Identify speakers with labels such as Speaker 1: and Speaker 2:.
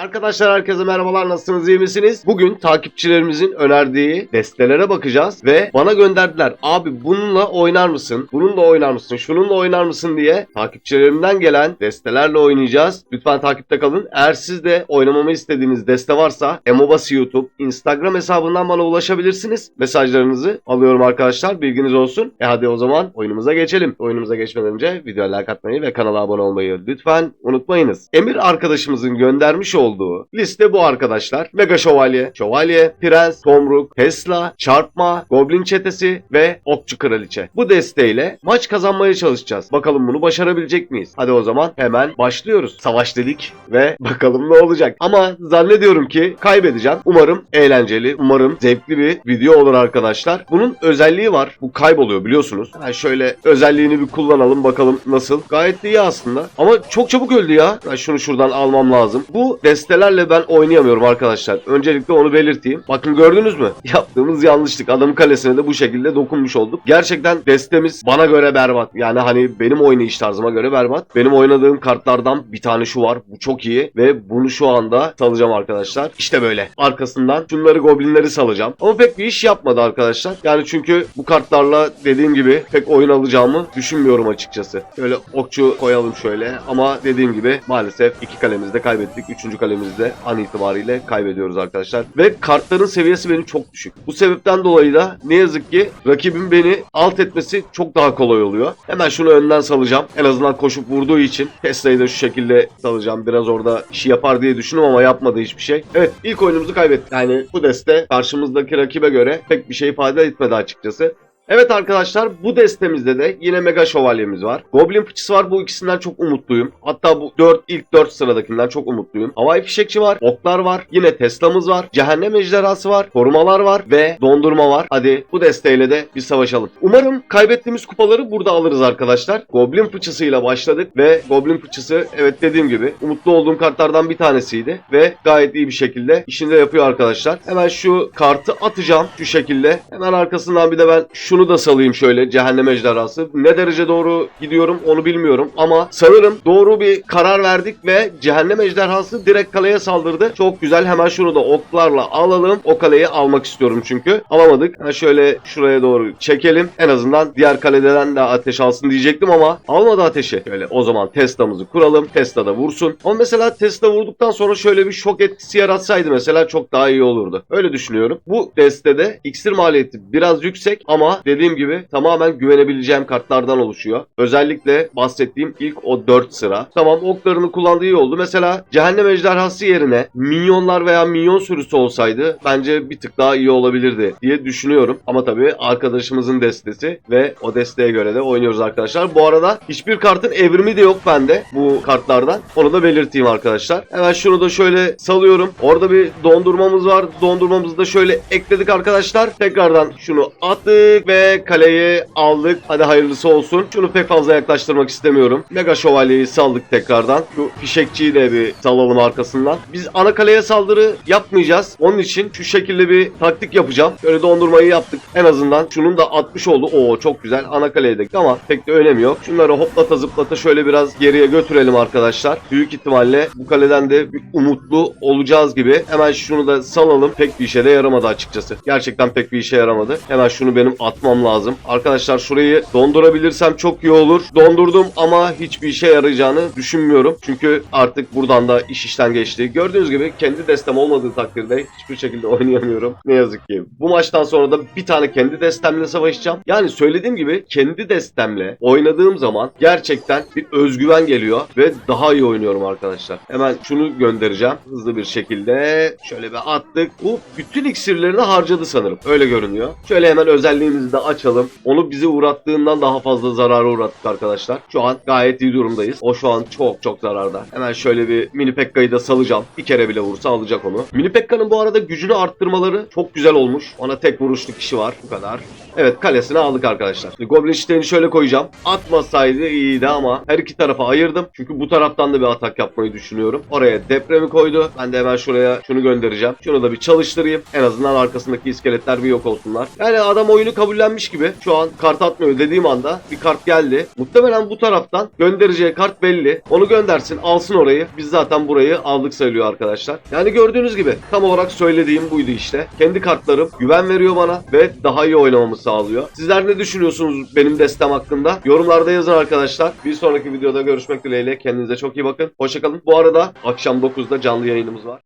Speaker 1: Arkadaşlar herkese merhabalar nasılsınız iyi misiniz? Bugün takipçilerimizin önerdiği destelere bakacağız ve bana gönderdiler. Abi bununla oynar mısın? Bununla oynar mısın? Şununla oynar mısın diye takipçilerimden gelen destelerle oynayacağız. Lütfen takipte kalın. Eğer siz de oynamamı istediğiniz deste varsa Emobası YouTube, Instagram hesabından bana ulaşabilirsiniz. Mesajlarınızı alıyorum arkadaşlar. Bilginiz olsun. E hadi o zaman oyunumuza geçelim. Oyunumuza geçmeden önce videoya like atmayı ve kanala abone olmayı lütfen unutmayınız. Emir arkadaşımızın göndermiş olduğu liste bu arkadaşlar. Mega Şövalye, Şövalye, Prens, Tomruk, Tesla, Çarpma, Goblin Çetesi ve Okçu Kraliçe. Bu desteğiyle maç kazanmaya çalışacağız. Bakalım bunu başarabilecek miyiz? Hadi o zaman hemen başlıyoruz. Savaş dedik ve bakalım ne olacak. Ama zannediyorum ki kaybedeceğim. Umarım eğlenceli, umarım zevkli bir video olur arkadaşlar. Bunun özelliği var. Bu kayboluyor biliyorsunuz. Ha şöyle özelliğini bir kullanalım bakalım nasıl. Gayet de iyi aslında. Ama çok çabuk öldü ya. Ben şunu şuradan almam lazım. Bu destelerle ben oynayamıyorum arkadaşlar. Öncelikle onu belirteyim. Bakın gördünüz mü? Yaptığımız yanlışlık. Adamın kalesine de bu şekilde dokunmuş olduk. Gerçekten destemiz bana göre berbat. Yani hani benim oynayış tarzıma göre berbat. Benim oynadığım kartlardan bir tane şu var. Bu çok iyi ve bunu şu anda salacağım arkadaşlar. İşte böyle. Arkasından şunları goblinleri salacağım. Ama pek bir iş yapmadı arkadaşlar. Yani çünkü bu kartlarla dediğim gibi pek oyun alacağımı düşünmüyorum açıkçası. Şöyle okçu koyalım şöyle. Ama dediğim gibi maalesef iki kalemizde kaybettik. Üçüncü kalemizde an itibariyle kaybediyoruz arkadaşlar. Ve kartların seviyesi benim çok düşük. Bu sebepten dolayı da ne yazık ki rakibin beni alt etmesi çok daha kolay oluyor. Hemen şunu önden salacağım. En azından koşup vurduğu için Tesla'yı da şu şekilde salacağım. Biraz orada işi yapar diye düşündüm ama yapmadı hiçbir şey. Evet ilk oyunumuzu kaybettik. Yani bu deste karşımızdaki rakibe göre pek bir şey ifade etmedi açıkçası. Evet arkadaşlar bu destemizde de yine Mega Şövalyemiz var. Goblin Fıçısı var. Bu ikisinden çok umutluyum. Hatta bu 4 ilk 4 sıradakinden çok umutluyum. Havai Fişekçi var. Oklar var. Yine Tesla'mız var. Cehennem Ejderhası var. Korumalar var. Ve dondurma var. Hadi bu desteğiyle de bir savaşalım. Umarım kaybettiğimiz kupaları burada alırız arkadaşlar. Goblin Fıçısıyla başladık ve Goblin Fıçısı evet dediğim gibi umutlu olduğum kartlardan bir tanesiydi. Ve gayet iyi bir şekilde işini de yapıyor arkadaşlar. Hemen şu kartı atacağım şu şekilde. Hemen arkasından bir de ben şunu da salayım şöyle cehennem ejderhası. Ne derece doğru gidiyorum onu bilmiyorum ama sanırım doğru bir karar verdik ve cehennem ejderhası direkt kaleye saldırdı. Çok güzel hemen şunu da oklarla alalım. O kaleyi almak istiyorum çünkü. Alamadık. Hemen şöyle şuraya doğru çekelim. En azından diğer kaleden de ateş alsın diyecektim ama almadı ateşi. Şöyle o zaman Tesla'mızı kuralım. Tesla da vursun. Ama mesela Tesla vurduktan sonra şöyle bir şok etkisi yaratsaydı mesela çok daha iyi olurdu. Öyle düşünüyorum. Bu destede iksir maliyeti biraz yüksek ama dediğim gibi tamamen güvenebileceğim kartlardan oluşuyor. Özellikle bahsettiğim ilk o 4 sıra. Tamam oklarını kullandığı iyi oldu. Mesela cehennem ejderhası yerine minyonlar veya minyon sürüsü olsaydı bence bir tık daha iyi olabilirdi diye düşünüyorum. Ama tabii arkadaşımızın destesi ve o desteğe göre de oynuyoruz arkadaşlar. Bu arada hiçbir kartın evrimi de yok bende bu kartlardan. Onu da belirteyim arkadaşlar. Hemen şunu da şöyle salıyorum. Orada bir dondurmamız var. Dondurmamızı da şöyle ekledik arkadaşlar. Tekrardan şunu attık ve kaleyi aldık. Hadi hayırlısı olsun. Şunu pek fazla yaklaştırmak istemiyorum. Mega şövalyeyi saldık tekrardan. Şu fişekçiyi de bir salalım arkasından. Biz ana kaleye saldırı yapmayacağız. Onun için şu şekilde bir taktik yapacağım. Böyle dondurmayı yaptık. En azından şunun da 60 oldu. Oo çok güzel. Ana kaleye ama pek de önemi yok. Şunları hoplata zıplata şöyle biraz geriye götürelim arkadaşlar. Büyük ihtimalle bu kaleden de bir umutlu olacağız gibi. Hemen şunu da salalım. Pek bir işe de yaramadı açıkçası. Gerçekten pek bir işe yaramadı. Hemen şunu benim atmam lazım. Arkadaşlar şurayı dondurabilirsem çok iyi olur. Dondurdum ama hiçbir işe yarayacağını düşünmüyorum. Çünkü artık buradan da iş işten geçti. Gördüğünüz gibi kendi destem olmadığı takdirde hiçbir şekilde oynayamıyorum. Ne yazık ki. Bu maçtan sonra da bir tane kendi destemle savaşacağım. Yani söylediğim gibi kendi destemle oynadığım zaman gerçekten bir özgüven geliyor ve daha iyi oynuyorum arkadaşlar. Hemen şunu göndereceğim hızlı bir şekilde. Şöyle bir attık. Bu bütün iksirlerini harcadı sanırım. Öyle görünüyor. Şöyle hemen özelliğimizi de açalım. Onu bize uğrattığından daha fazla zarara uğrattık arkadaşlar. Şu an gayet iyi durumdayız. O şu an çok çok zararda. Hemen şöyle bir mini Pekka'yı da salacağım. Bir kere bile vursa alacak onu. Mini Pekka'nın bu arada gücünü arttırmaları çok güzel olmuş. Ona tek vuruşluk işi var. Bu kadar. Evet kalesine aldık arkadaşlar. Şimdi Goblin çiçeğini şöyle koyacağım. Atmasaydı iyiydi ama her iki tarafa ayırdım. Çünkü bu taraftan da bir atak yapmayı düşünüyorum. Oraya depremi koydu. Ben de hemen şuraya şunu göndereceğim. Şunu da bir çalıştırayım. En azından arkasındaki iskeletler bir yok olsunlar. Yani adam oyunu kabullenmiş gibi. Şu an kart atmıyor dediğim anda bir kart geldi. Muhtemelen bu taraftan göndereceği kart belli. Onu göndersin alsın orayı. Biz zaten burayı aldık sayılıyor arkadaşlar. Yani gördüğünüz gibi tam olarak söylediğim buydu işte. Kendi kartlarım güven veriyor bana ve daha iyi oynamamı sağlıyor. Sizler ne düşünüyorsunuz benim destem hakkında? Yorumlarda yazın arkadaşlar. Bir sonraki videoda görüşmek dileğiyle. Kendinize çok iyi bakın. Hoşçakalın. Bu arada akşam 9'da canlı yayınımız var.